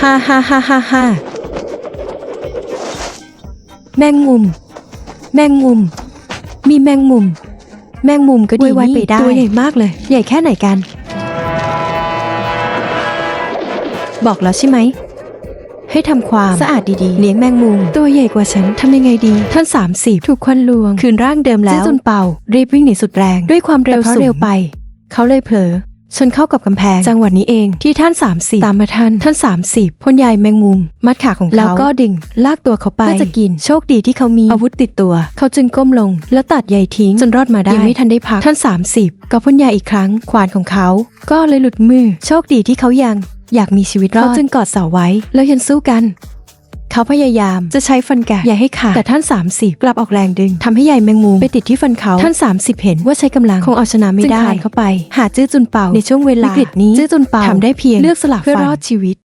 ฮ่าฮ่าฮ่าฮ่าฮ่าแมงมุม แมงมุม มีแมงมุม แมงมุมก็ดีไวๆนี่ไปได้ตัวใหญ่มากเลย ใหญ่แค่ไหนกัน บอกแล้วใช่ไหม ให้ทำความสะอาดดีๆ เลี้ยงแมงมุม ตัวใหญ่กว่าฉันทำยังไงดี ท่านสามสิบถูกควันลวง คืนร่างเดิมแล้วจนเป่ารีบวิ่งหนีสุดแรง ด้วยความเร็วแต่เพราะสูงเร็วไป เขาเลยเผลอ ชนเข้ากับกำแพงจังหวะนี้เองที่ท่าน30ตามมาทันท่าน30พ่นใยแมงมุม มัดขาของเขาแล้วก็ดึงลากตัวเขาไปเพื่อจะกิน โชคดีที่เขามีอาวุธติดตัว เขาจึงก้มลง แล้วตัดใยทิ้งจนรอดมาได้ยังไม่ทันได้พักท่าน30ก็พ่นใยอีกครั้งขวานของเขา ก็เลยหลุดมือ โชคดีที่เขายัง อยากมีชีวิตรอดเขาจึงกอดเสาไว้ แล้วยันสู้กัน เขาพยายามจะใช้ฟันแกะอย่าให้ขาดแต่ท่าน 30 กลับออกแรงดึงทำให้ใยแมงมุมไปติดที่ฟันเขาท่าน 30 เห็นว่าใช้กำลังคงเอาชนะไม่ได้จึงคลานเข้าไป หาจื้อจุนเป่าในช่วงเวลาวิกฤตนี้จื้อจุนเป่าทำได้เพียงเลือกสลับเพื่อรอดชีวิต